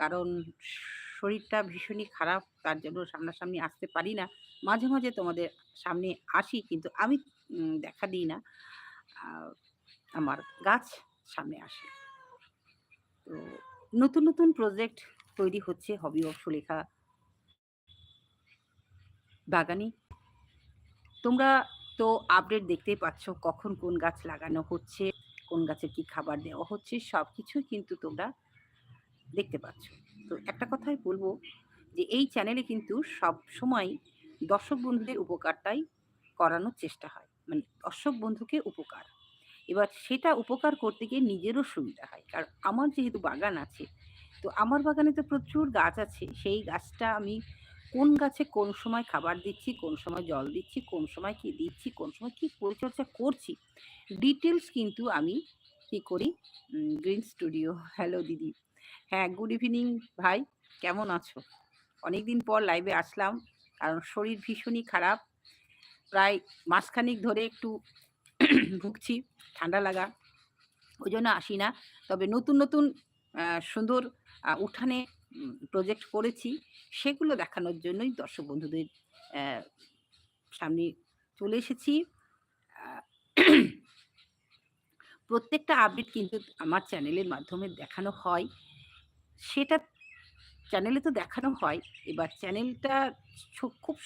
কারণ শরীরটা ভীষণই খারাপ। তার জন্য সামনাসামনি আসতে পারি না। মাঝে, মাঝে তোমাদের সামনে আসি কিন্তু আমি দেখা দিই না। আমার গাছ সামনে আসে। তো নতুন, নতুন প্রজেক্ট তৈরি হচ্ছে হবি অফ সুলেখা বাগানে। তোমরা তো আপডেট দেখতেই পাচ্ছ কখন কোন গাছ লাগানো হচ্ছে, কোন গাছের কি খাবার দেওয়া হচ্ছে সবকিছুই কিন্তু তোমরা দেখতে পাচ্ছ। তো একটা কথাই বলব যে এই চ্যানেলে কিন্তু সবসময় দর্শক বন্ধুদের উপকারটাই করানোর চেষ্টা হয়। মানে দর্শক বন্ধুকে উপকার। এবার সেটা উপকার করতে গিয়ে নিজেরও সুবিধা হয়। কারণ আমার যেহেতু বাগান আছে, তো আমার বাগানে তো প্রচুর গাছ আছে। সেই গাছটা আমি কোন গাছে কোন সময় খাবার দিচ্ছি, কোন সময় জল দিচ্ছি, কোন সময় কি দিচ্ছি, কোন সময় কি পরিচর্যা করছি, ডিটেলস কিন্তু আমি কি করি গ্রিন স্টুডিও হ্যালো দিদি। হ্যাঁ, গুড ইভিনিং ভাই। কেমন আছো? অনেকদিন পর লাইভে আসলাম। কারণ শরীর ভীষণই খারাপ। প্রায় মাসখানেক ধরে একটু ভুগছি ঠান্ডা লাগা। ওই জন্য আসি না। তবে নতুন, নতুন সুন্দর উঠানে প্রজেক্ট করেছি। সেগুলো দেখানোর জন্যই দর্শক বন্ধুদের সামনে চলে এসেছি। প্রত্যেকটা আপডেট কিন্তু আমার চ্যানেলের মাধ্যমে দেখানো হয়। সেটা চ্যানেলে তো দেখানো হয়। এবার চ্যানেলটা খুব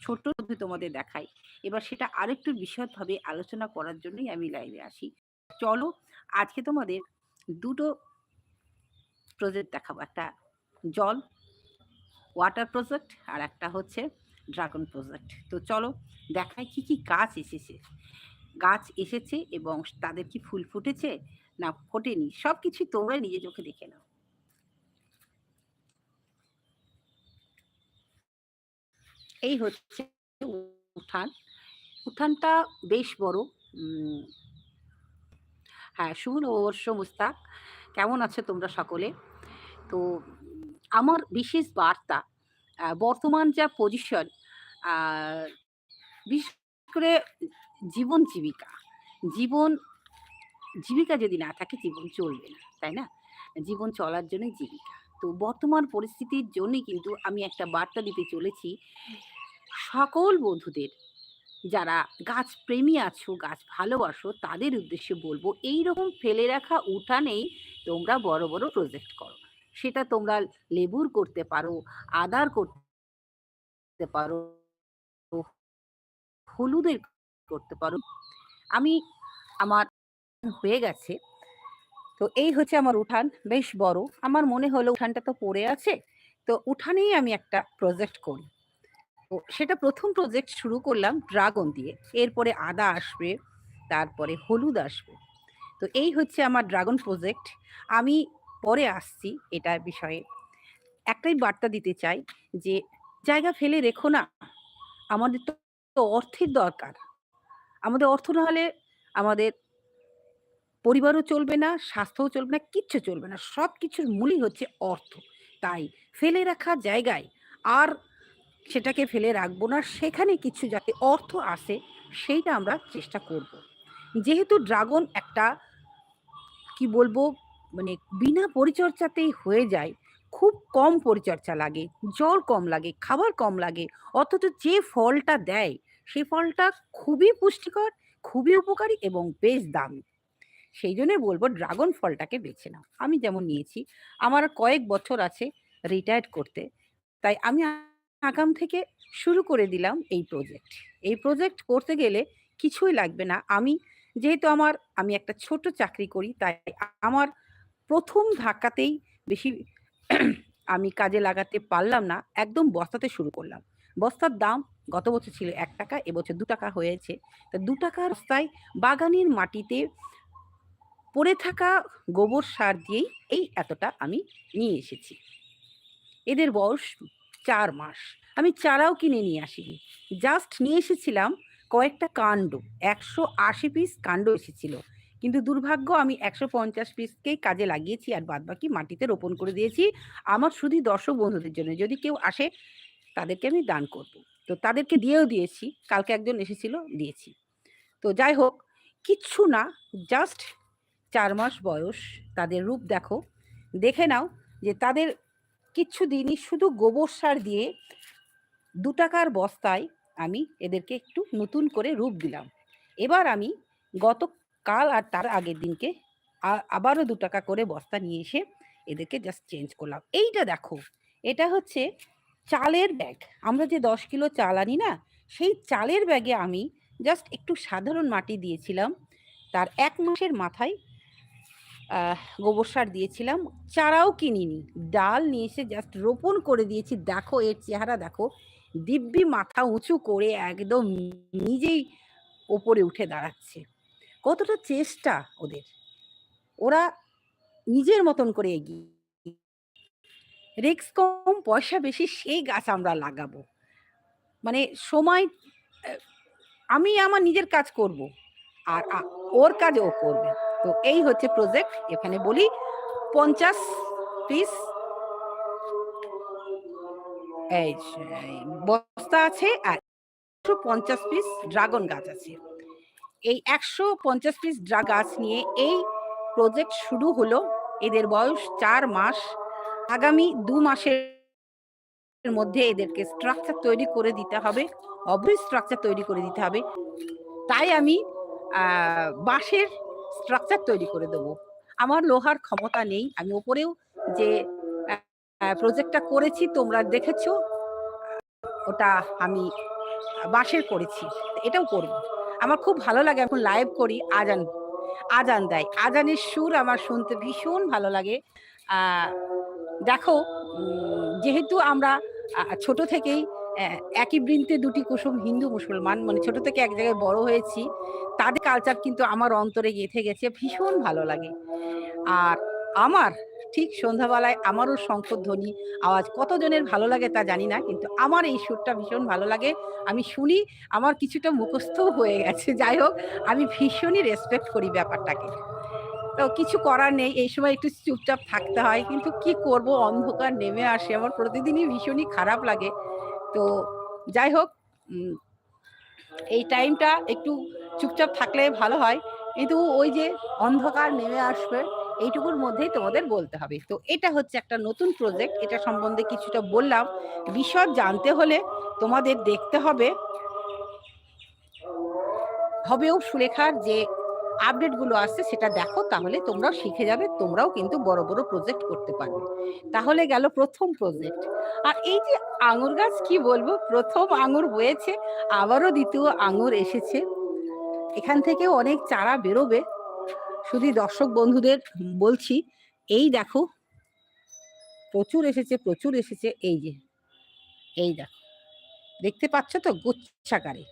ছোট মধ্যে তোমাদের দেখাই। এবার সেটা আরেকটু বিশদভাবে আলোচনা করার জন্যই আমি লাইভে আসি। চলো আজকে তোমাদের দুটো প্রজেক্ট দেখাবো। একটা জল ওয়াটার প্রজেক্ট আর একটা হচ্ছে ড্রাগন প্রজেক্ট। তো চলো দেখাই কি, কি গাছ এসেছে। গাছ এসেছে এবং তাদের কি ফুল ফুটেছে না ফোটেনি সবকিছুই তোমরা নিজে চোখে দেখে নাও। এই হচ্ছে উঠান। উঠানটা বেশ বড়। হ্যাঁ, শুভ নববর্ষ মুস্তাক। কেমন আছো তোমরা সকলে? তো আমার বিশেষ বার্তা বর্তমান যা পজিশন বিশেষ করে জীবন জীবিকা। জীবন জীবিকা যদি না থাকে জীবন চলবে না। তাই না? জীবন চলার জন্যই জীবিকা। তো বর্তমান পরিস্থিতির জন্যই কিন্তু আমি একটা বার্তা দিতে চলেছি। সকল বন্ধুদের যারা গাছ প্রেমী আছো, গাছ ভালোবাসো তাদের উদ্দেশ্যে বলব এই রকম ফেলে রাখা উঠানেই তোমরা বড়, বড় প্রজেক্ট করো। সেটা তোমরা লেবুর করতে পারো, আদার করতে পারো, হলুদের করতে পারো। আমি আমার হয়ে গেছে। তো এই হচ্ছে আমার উঠান বেশ বড়। আমার মনে হলো উঠানটা তো পড়ে আছে। তো উঠানেই আমি একটা প্রজেক্ট করি। সেটা প্রথম প্রজেক্ট শুরু করলাম ড্রাগন দিয়ে। এরপরে আদা আসবে, তারপরে হলুদ আসবে। তো এই হচ্ছে আমার ড্রাগন প্রজেক্ট। আমি পরে আসছি এটার বিষয়ে। একটাই বার্তা দিতে চাই যে জায়গা ফেলে রেখো না। আমাদের তো অর্থের দরকার। আমাদের অর্থ না হলে আমাদের পরিবারও চলবে না, স্বাস্থ্যও চলবে না, কিচ্ছু চলবে না। সব কিছুর মূলই হচ্ছে অর্থ। তাই ফেলে রাখা জায়গায় আর সেটাকে ফেলে রাখব না। সেখানে কিছু যাতে অর্থ আসে সেইটা আমরা চেষ্টা করব। যেহেতু ড্রাগন একটা কি বলব মানে বিনা পরিচর্যাতেই হয়ে যায়। খুব কম পরিচর্যা লাগে, জল কম লাগে, খাবার কম লাগে। অথচ যে ফলটা দেয় সেই ফলটা খুবই পুষ্টিকর, খুবই উপকারী এবং বেশ দামি। সেই জন্যই বলব ড্রাগন ফলটাকে বেছে নাও। আমি যেমন নিয়েছি, আমার কয়েক বছর আছে রিটায়ার্ড করতে। তাই আমি আগাম থেকে শুরু করে দিলাম এই প্রজেক্ট। এই প্রজেক্ট করতে গেলে কিছুই লাগবে না। আমি যেহেতু আমার, আমি একটা ছোট চাকরি করি, তাই আমার প্রথম ধাক্কাতেই বেশি আমি কাজে লাগাতে পারলাম না। একদম বস্তাতে শুরু করলাম। বস্তার দাম গত বছর ছিল এক টাকা, এবছর দু টাকা হয়েছে। তো ৳২ র বস্তায় বাগানের মাটিতে পড়ে থাকা গোবর সার দিয়েই এই এতটা আমি নিয়ে এসেছি। এদের বয়স ৪ মাস। আমি চারাও কিনে নিয়ে আসিনি। জাস্ট নিয়ে এসেছিলাম কয়েকটা কাণ্ড। ১৮০ পিস কাণ্ড এসেছিল। কিন্তু দুর্ভাগ্য, আমি ১৫০ পিসকেই কাজে লাগিয়েছি আর বাদবাকি মাটিতে রোপণ করে দিয়েছি। আমার শুধুই দর্শক বন্ধুদের জন্য। যদি কেউ আসে, তাদেরকে আমি দান করব। তো তাদেরকে দিয়েও দিয়েছি। কালকে একজন এসেছিল, দিয়েছি। তো যাই হোক, কিচ্ছু না জাস্ট চার মাস বয়স। তাদের রূপ দেখো। দেখে নাও যে তাদের কিচ্ছু দিইনি শুধু গোবর সার দিয়ে দু টাকার বস্তায় আমি এদেরকে একটু নতুন করে রূপ দিলাম। এবার আমি গতকাল আর তার আগের দিনকে আবারও দু টাকা করে বস্তা নিয়ে এসে এদেরকে জাস্ট চেঞ্জ করলাম। এইটা দেখো, এটা হচ্ছে চালের ব্যাগ। আমরা যে দশ কিলো চাল আনি না, সেই চালের ব্যাগে আমি জাস্ট একটু সাধারণ মাটি দিয়েছিলাম। তার এক মাসের মাথায় গোবর সার দিয়েছিলাম। চারাও কিনিনি। ডাল নিয়ে এসে জাস্ট রোপণ করে দিয়েছি। দেখো, এর চেহারা দেখো। দিব্যি মাথা উঁচু করে একদম নিজেই ওপরে উঠে দাঁড়াচ্ছে। কতটা চেষ্টা ওদের। ওরা নিজের মতন করে এগিয়ে রিক্স কম, পয়সা বেশি, সেই গাছ আমরা লাগাবো। মানে সময় আমি আমার নিজের কাজ করব। আর ওর কাজ ও করবে। তো এই হচ্ছে প্রজেক্ট এখানে বলি পঞ্চাশ পিস এই বস্তা আছে আর একশো পঞ্চাশ পিস ড্রাগন গাছ আছে। এই একশো পঞ্চাশ পিস ড্রা গাছ নিয়ে এই প্রজেক্ট শুরু হলো এদের বয়স চার মাস। আগামী দু মাসের মধ্যে এদেরকে স্ট্রাকচার তৈরি করে দিতে হবে অবভিয়াস স্ট্রাকচার তৈরি করে দিতে হবে। তাই আমি বাঁশের স্ট্রাকচার তৈরি করে দেবো। আমার লোহার ক্ষমতা নেই। আমি ওপরেও যে প্রজেক্টটা করেছি, তোমরা দেখেছ, ওটা আমি বাঁশের করেছি, এটাও করব। আমার খুব ভালো লাগে এখন লাইভ করি, আজান আজান দেয়। আজানের সুর আমার শুনতে ভীষণ ভালো লাগে। দেখো যেহেতু আমরা ছোট থেকেই একই বৃন্তে দুটি কুসুম হিন্দু মুসলমান মানে ছোট থেকে এক জায়গায় বড় হয়েছি, তাদের কালচার কিন্তু আমার অন্তরে গেঁথে গেছে, ভীষণ ভালো লাগে। আর আমার ঠিক সন্ধ্যাবেলায় আমারও শঙ্খধ্বনি আওয়াজ কতজনের ভালো লাগে তা জানি না, কিন্তু আমার এই সুরটা ভীষণ ভালো লাগে। আমি শুনি, আমার কিছুটা মুখস্থ হয়ে গেছে। যাই হোক, আমি ভীষণই রেসপেক্ট করি ব্যাপারটাকে। তো কিছু করার নেই, এই সময় একটু চুপচাপ থাকতে হয়, কিন্তু কি করব? অন্ধকার নেমে আসে, আমার প্রতিদিনই ভীষণই খারাপ লাগে। তো যাই হোক এই টাইমটা একটু চুপচাপ থাকলে ভালো হয়। কিন্তু ওই যে অন্ধকার নেমে আসবে, এইটুকুর মধ্যেই তোমাদের বলতে হবে। তো এটা হচ্ছে একটা নতুন প্রজেক্ট এটা সম্বন্ধে কিছুটা বললাম। বিশদ জানতে হলে তোমাদের দেখতে হবে। হবেও সুলেখার যে আপডেটগুলো আসছে, সেটা দেখো, তাহলে তোমরাও শিখে যাবে, তোমরাও কিন্তু বড় বড় প্রজেক্ট করতে পারবে। তাহলে গেল প্রথম প্রজেক্ট আর এই যে আঙুর গাছ, কি বলব? প্রথম আঙুর হয়েছে, আবারও দ্বিতীয় আঙুর এসেছে। এখান থেকেও অনেক চারা বেরোবে। শুধু দর্শক বন্ধুদের বলছি, এই দেখো, প্রচুর এসেছে প্রচুর এসেছে, এই যে, এই দেখো। দেখতে পাচ্ছ তো? গুচ্ছাকারে।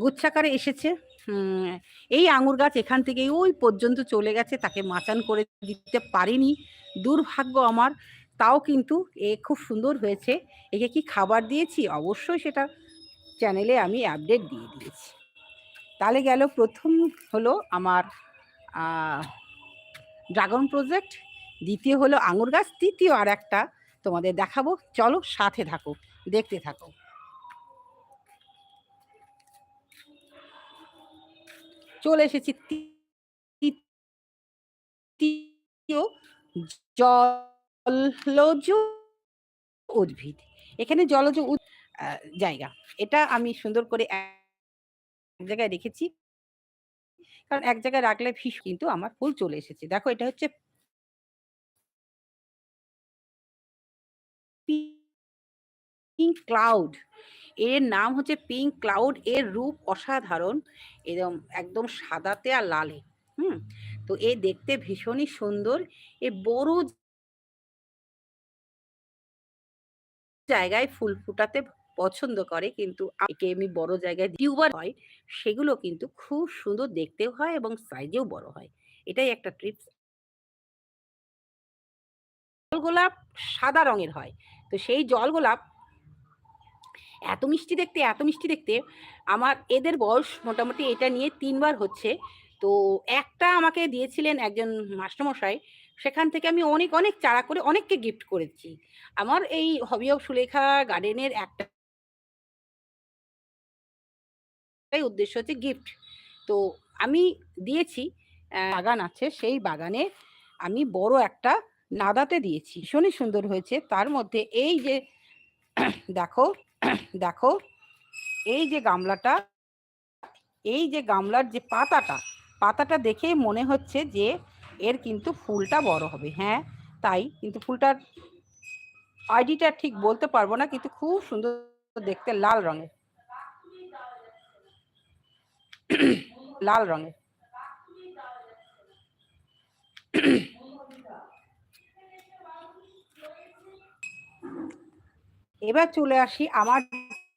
গুচ্ছাকারে এসেছে। এই আঙুর গাছ এখান থেকে ওই পর্যন্ত চলে গেছে, তাকে মাচান করে দিতে পারিনি, দুর্ভাগ্য আমার, তাও কিন্তু এ খুব সুন্দর হয়েছে, একে কি খাবার দিয়েছি? অবশ্যই সেটা চ্যানেলে আমি আপডেট দিয়ে দিয়েছি। তাহলে গেল প্রথম হলো আমার ড্রাগন প্রজেক্ট দ্বিতীয় হলো আঙুর গাছ, তৃতীয় আর একটা তোমাদের দেখাবো, চলো সাথে থাকো, দেখতে থাকো। চলে এসেছি। জলজ উদ্ভিদ। এখানে জলজ জায়গা। এটা আমি সুন্দর করে এক জায়গায় রেখেছি। কারণ এক জায়গায় রাখলে ফিস কিন্তু আমার ফুল চলে এসেছে। দেখো, এটা হচ্ছে পিঙ্ক ক্লাউড। এর নাম হচ্ছে পিঙ্ক ক্লাউড এর রূপ অসাধারণ এরকম একদম সাদাতে আর লালে, হুম? তো এ দেখতে ভীষণই সুন্দর, এ বড় জায়গায় ফুল ফুটাতে পছন্দ করে, কিন্তু একে এমনি বড় জায়গায় টিউবার হয়, সেগুলো কিন্তু খুব সুন্দর দেখতেও হয় এবং সাইজেও বড় হয়, এটাই একটা ট্রিপস জল গোলাপ সাদা রঙের হয়, তো সেই জল গোলাপ এত মিষ্টি দেখতে, এত মিষ্টি দেখতে। আমার এদের বয়স মোটামুটি এটা নিয়ে তিনবার হচ্ছে। তো একটা আমাকে দিয়েছিলেন একজন মাস্টারমশাই, সেখান থেকে আমি অনেক অনেক চারা করে অনেককে গিফট করেছি। আমার এই হবি অফ সুলেখা গার্ডেনের একটা উদ্দেশ্য হচ্ছে গিফট তো আমি দিয়েছি বাগান আছে, সেই বাগানে আমি বড় একটা নাদাতে দিয়েছি। ভীষণই সুন্দর হয়েছে। তার মধ্যে এই যে, দেখো দেখো, এই যে গামলাটা, এই যে গামলার যে পাতাটা পাতাটা দেখেই মনে হচ্ছে যে এর কিন্তু ফুলটা বড় হবে। হ্যাঁ তাই কিন্তু ফুলটার আইডিটা ঠিক বলতে পারব না, কিন্তু খুব সুন্দর দেখতে লাল রঙের। লাল রঙের। এবার চলে আসি আমার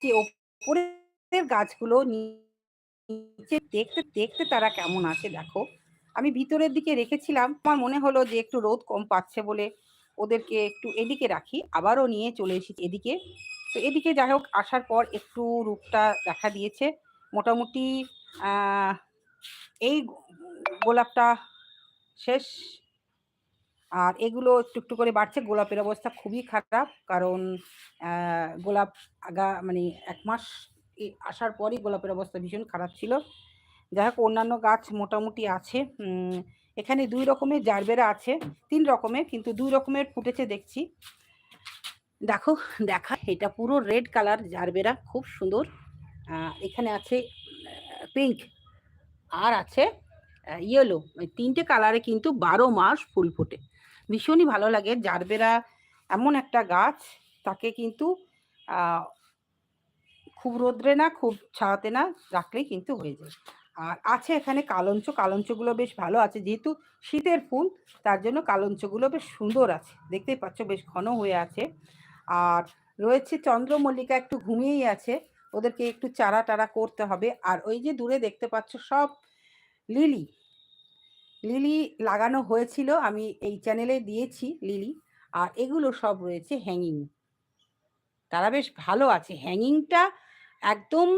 যে ওপরের গাছগুলো নিচে দেখতে দেখতে তারা কেমন আছে দেখো। আমি ভিতরের দিকে রেখেছিলাম। আমার মনে হলো যে একটু রোদ কম পাচ্ছে বলে ওদেরকে একটু এদিকে রাখি। আবারও নিয়ে চলে এসেছি এদিকে। তো এদিকে যাই হোক, আসার পর একটু রূপটা দেখা দিয়েছে। মোটামুটি এই গোলাপটা শেষ। আর এগুলো একটু একটু করে বাড়ছে। গোলাপের অবস্থা খুবই খারাপ, কারণ গোলাপ আগা মানে এক মাস আসার পরই গোলাপের অবস্থা ভীষণ খারাপ ছিল। যাই হোক, অন্যান্য গাছ মোটামুটি আছে। এখানে দুই রকমের জারবেরা আছে, তিন রকমের, কিন্তু দুই রকমের ফুটেছে দেখছি। দেখো, দেখা, এটা পুরো রেড কালার জারবেরা, খুব সুন্দর। এখানে আছে পিঙ্ক, আর আছে ইয়েলো। তিনটে কালারে কিন্তু বারো মাস ফুল ফোটে। ভীষণই ভালো লাগে। জারবেরা এমন একটা গাছ, তাকে কিন্তু খুব রোদ্রে না, খুব ছাওয়াতে না রাখলেই কিন্তু হয়ে যায়। আর আছে এখানে কালঞ্চ, কালঞ্চগুলো বেশ ভালো আছে। যেহেতু শীতের ফুল, তার জন্য কালঞ্চগুলো বেশ সুন্দর আছে। দেখতেই পাচ্ছ বেশ ঘন হয়ে আছে। আর রয়েছে চন্দ্রমল্লিকা, একটু ঘুমিয়েই আছে। ওদেরকে একটু চারা টারা করতে হবে। আর ওই যে দূরে দেখতে পাচ্ছ সব লিলি লিলি লাগানো হয়েছিল, আমি এই চ্যানেলে দিয়েছি লিলি, আর এগুলো সব রয়েছে হ্যাঙ্গিং তারা বেশ ভালো আছে। হ্যাঙ্গিংটা একদম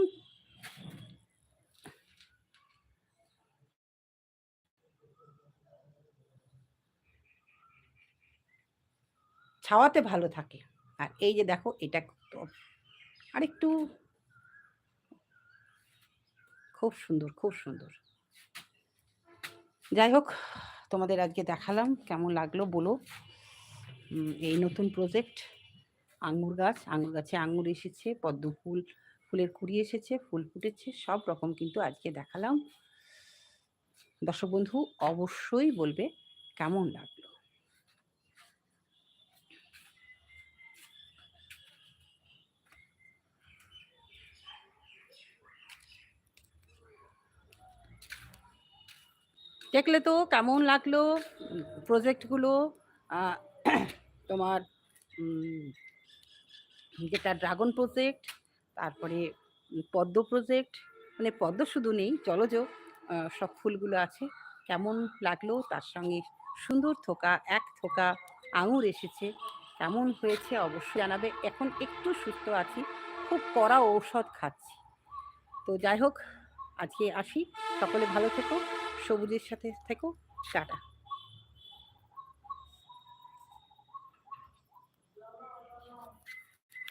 ছাওয়াতে ভালো থাকে। আর এই যে দেখো, এটা আর একটু খুব সুন্দর খুব সুন্দর। যাই হোক, তোমাদের আজকে দেখালাম কেমন লাগল বলো। এই নতুন প্রজেক্ট আঙুর গাছ আঙুর গাছে আঙুর এসেছে, পদ্ম ফুল, ফুলের কুড়ি এসেছে, ফুল ফুটেছে, সব রকম কিন্তু আজকে দেখালাম। দর্শক বন্ধু, অবশ্যই বলবে কেমন লাগল। দেখলে তো কেমন লাগল প্রজেক্টগুলো তোমার যেটা ড্রাগন প্রজেক্ট তারপরে পদ্ম প্রজেক্ট মানে পদ্ম শুধু নেই জলজ সব ফুলগুলো আছে, কেমন লাগল, তার সঙ্গে সুন্দর থোকা, এক থোকা আঙুর এসেছে, কেমন হয়েছে অবশ্যই জানাবে, এখন একটু সুস্থ আছি, খুব কড়া ঔষধ খাচ্ছি, তো যাই হোক, আজকে আসি, সকলে ভালো থেকো। সবুজের সাথে থেকো টাটা।